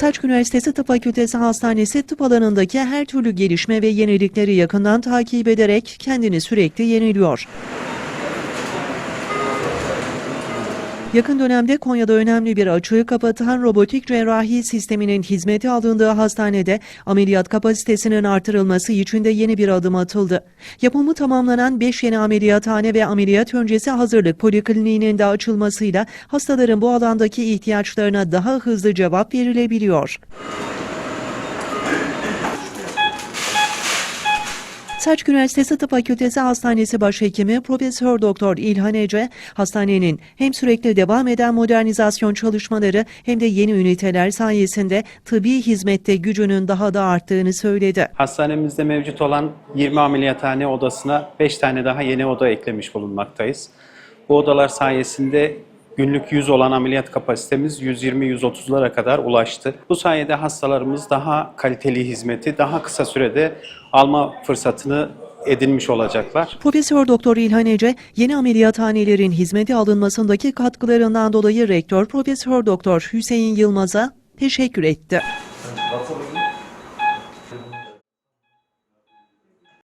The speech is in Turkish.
Selçuk Üniversitesi Tıp Fakültesi Hastanesi tıp alanındaki her türlü gelişme ve yenilikleri yakından takip ederek kendini sürekli yeniliyor. Yakın dönemde Konya'da önemli bir açığı kapatan robotik cerrahi sisteminin hizmeti alındığı hastanede ameliyat kapasitesinin artırılması için de yeni bir adım atıldı. Yapımı tamamlanan 5 yeni ameliyathane ve ameliyat öncesi hazırlık polikliniğinin de açılmasıyla hastaların bu alandaki ihtiyaçlarına daha hızlı cevap verilebiliyor. Selçuk Üniversitesi Tıp Fakültesi Hastanesi Başhekimi Profesör Doktor İlhan Ece, hastanenin hem sürekli devam eden modernizasyon çalışmaları hem de yeni üniteler sayesinde tıbbi hizmette gücünün daha da arttığını söyledi. Hastanemizde mevcut olan 20 ameliyathane odasına 5 tane daha yeni oda eklemiş bulunmaktayız. Bu odalar sayesinde günlük 100 olan ameliyat kapasitemiz 120-130'lara kadar ulaştı. Bu sayede hastalarımız daha kaliteli hizmeti daha kısa sürede alma fırsatını edinmiş olacaklar. Profesör Doktor İlhan Ece, yeni ameliyathanelerin hizmete alınmasındaki katkılarından dolayı Rektör Profesör Doktor Hüseyin Yılmaz'a teşekkür etti.